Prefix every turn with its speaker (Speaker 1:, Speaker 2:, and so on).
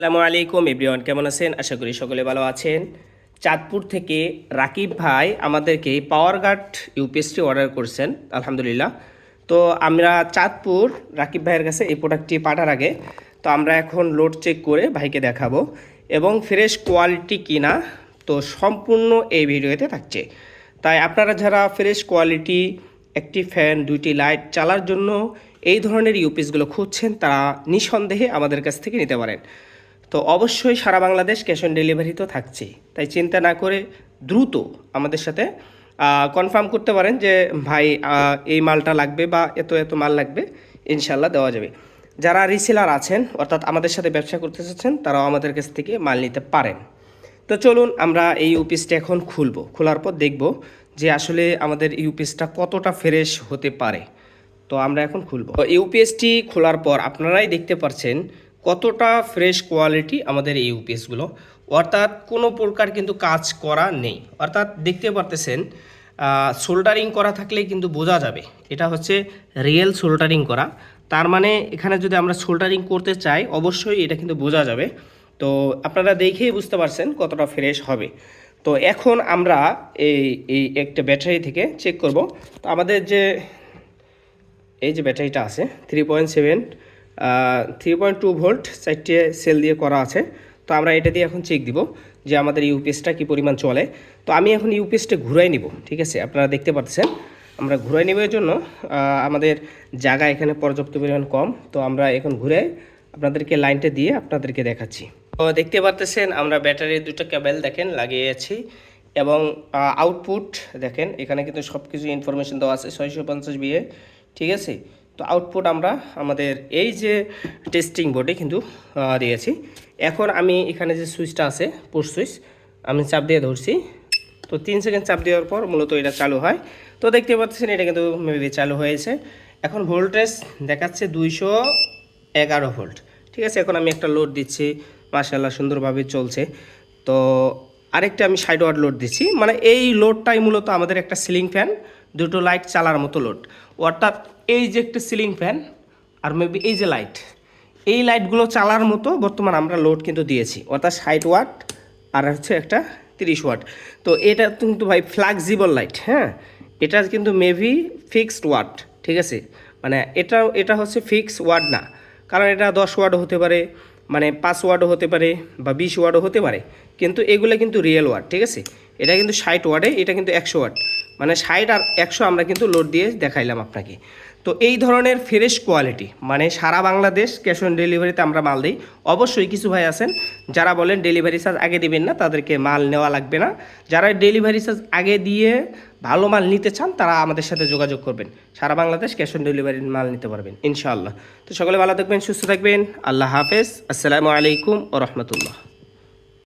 Speaker 1: আসসালামু আলাইকুম এভরিওয়ান, কেমন আছেন? আশা করি সকলে ভালো আছেন। চাঁদপুর থেকে রাকিব ভাই আমাদেরকে পাওয়ার গার্ড ইউপিএসটি অর্ডার করছেন, আলহামদুলিল্লাহ। তো আমরা চাঁদপুর, রাকিব ভাইয়ের কাছে এই প্রোডাক্টটি পাঠার আগে, তো আমরা এখন লোড চেক করে ভাইকে দেখাবো এবং ফ্রেশ কোয়ালিটি কিনা, তো সম্পূর্ণ এই ভিডিওতে থাকছে। তাই আপনারা যারা ফ্রেশ কোয়ালিটি একটি ফ্যান দুইটি লাইট চালার জন্য এই ধরনের ইউপিএসগুলো খুঁজছেন, তারা নিঃসন্দেহে আমাদের কাছ থেকে নিতে পারেন। তো অবশ্যই সারা বাংলাদেশ ক্যাশ অন ডেলিভারি তো থাকছেই। তাই চিন্তা না করে দ্রুত আমাদের সাথে কনফার্ম করতে পারেন যে, ভাই এই মালটা লাগবে বা এত এত মাল লাগবে ইনশাল্লাহ দেওয়া যাবে। যারা রিসেলার আছেন, অর্থাৎ আমাদের সাথে ব্যবসা করতে চাচ্ছেন, তারাও আমাদের কাছ থেকে মাল নিতে পারেন। তো চলুন আমরা এই ইউপিএসটা এখন খুলবো। খোলার পর দেখব যে আসলে আমাদের ইউপিএসটা কতটা ফ্রেশ হতে পারে। তো আমরা এখন খুলবো। ইউপিএসটি খোলার পর আপনারাই দেখতে পাচ্ছেন কতটা ফ্রেশ কোয়ালিটি আমাদের এই ইউপিএসগুলো অর্থাৎ কোনো প্রকার কিন্তু কাজ করা নেই। অর্থাৎ দেখতে পারতেছেন সোল্ডারিং করা থাকলেই কিন্তু বোঝা যাবে। এটা হচ্ছে রিয়েল সোল্ডারিং করা। তার মানে এখানে যদি আমরা সোল্ডারিং করতে চাই, অবশ্যই এটা কিন্তু বোঝা যাবে। তো আপনারা দেখেই বুঝতে পারছেন কতটা ফ্রেশ হবে। তো এখন আমরা এই এই একটা ব্যাটারি থেকে চেক করব। তো আমাদের যে, এই যে ব্যাটারিটা আছে three point seven three point two volt চারটে সেল দিয়ে করা আছে। তো আমরা এটা দিয়ে এখন চেক দিব যে আমাদের ইউপিএসটা কী পরিমাণ চলে। তো আমি এখন ইউপিএসটা ঘুরাই নিব, ঠিক আছে? আপনারা দেখতে পাচ্ছেন, আমরা ঘুরাই নেবার জন্য। আমাদের জায়গা এখানে পর্যাপ্ত পরিমাণ কম। তো আমরা এখন ঘুরে আপনাদেরকে লাইনটা দিয়ে আপনাদেরকে দেখাচ্ছি। তো দেখতে পারতেছেন, আমরা ব্যাটারির দুটো কেবল দেখেন লাগিয়েছি এবং আউটপুট দেখেন, এখানে কিন্তু সব কিছু ইনফরমেশন দেওয়া আছে, ছয়শো পঞ্চাশ বিয়ে ঠিক আছে? তো আউটপুট আমরা আমাদের এই যে টেস্টিং বোর্ডে কিন্তু দিয়েছি। এখন আমি এখানে যে সুইচটা আছে পুশ সুইচ আমি চাপ দিয়ে ধরছি। তো তিন সেকেন্ড চাপ দেওয়ার পর মূলত এটা চালু হয়। তো দেখতে পাচ্ছেন, এটা কিন্তু মেবি চালু হয়েছে। এখন ভোল্টেজ দেখাচ্ছে দুইশো এগারো ভোল্ট ঠিক আছে, এখন আমি একটা লোড দিচ্ছি। মাশাল্লাহ সুন্দরভাবে চলছে। তো আরেকটা আমি সাইড ওয়ার্ড লোড দিচ্ছি। মানে এই লোডটাই মূলত আমাদের একটা সিলিং ফ্যান দুটো লাইট চালার মতো লোড অর্থাৎ এই যে একটা সিলিং ফ্যান আর মেবি এই যে লাইট এই লাইটগুলো চালার মতো বর্তমান আমরা লোড কিন্তু দিয়েছি। অর্থাৎ ষাট ওয়াট আর হচ্ছে একটা তিরিশ ওয়াট তো এটা কিন্তু ভাই ফ্লাক্সিবল লাইট হ্যাঁ? এটা কিন্তু মেবি ফিক্সড ওয়াট ঠিক আছে? মানে এটা এটা হচ্ছে ফিক্স ওয়াট না। কারণ এটা দশ ওয়াটও হতে পারে মানে পাঁচ ওয়ার্ডও হতে পারে বা বিশ ওয়ার্ডও হতে পারে। কিন্তু এগুলো কিন্তু রিয়েল ওয়ার্ড ঠিক আছে? এটা কিন্তু ষাট ওয়ার্ডে এটা কিন্তু একশো ওয়াট মানে ষাট আর একশো আমরা কিন্তু লোড দিয়ে দেখাইলাম আপনাকে। তো এই ধরনের ফ্রেশ কোয়ালিটি মানে সারা বাংলাদেশ ক্যাশ অন ডেলিভারিতে আমরা মাল দিই। অবশ্যই কিছু ভাই আছেন, যারা বলেন ডেলিভারি চার্জ আগে দিবেন না, তাদেরকে মাল নেওয়া লাগবে না। যারা ডেলিভারি চার্জ আগে দিয়ে ভালো মাল নিতে চান, তারা আমাদের সাথে যোগাযোগ করবেন। সারা বাংলাদেশ ক্যাশ অন ডেলিভারির মাল নিতে পারবেন, ইনশাআল্লাহ। তো সকলে ভালো থাকবেন, সুস্থ থাকবেন। আল্লাহ হাফেজ। আসসালামু আলাইকুম ও রহমতুল্লাহ।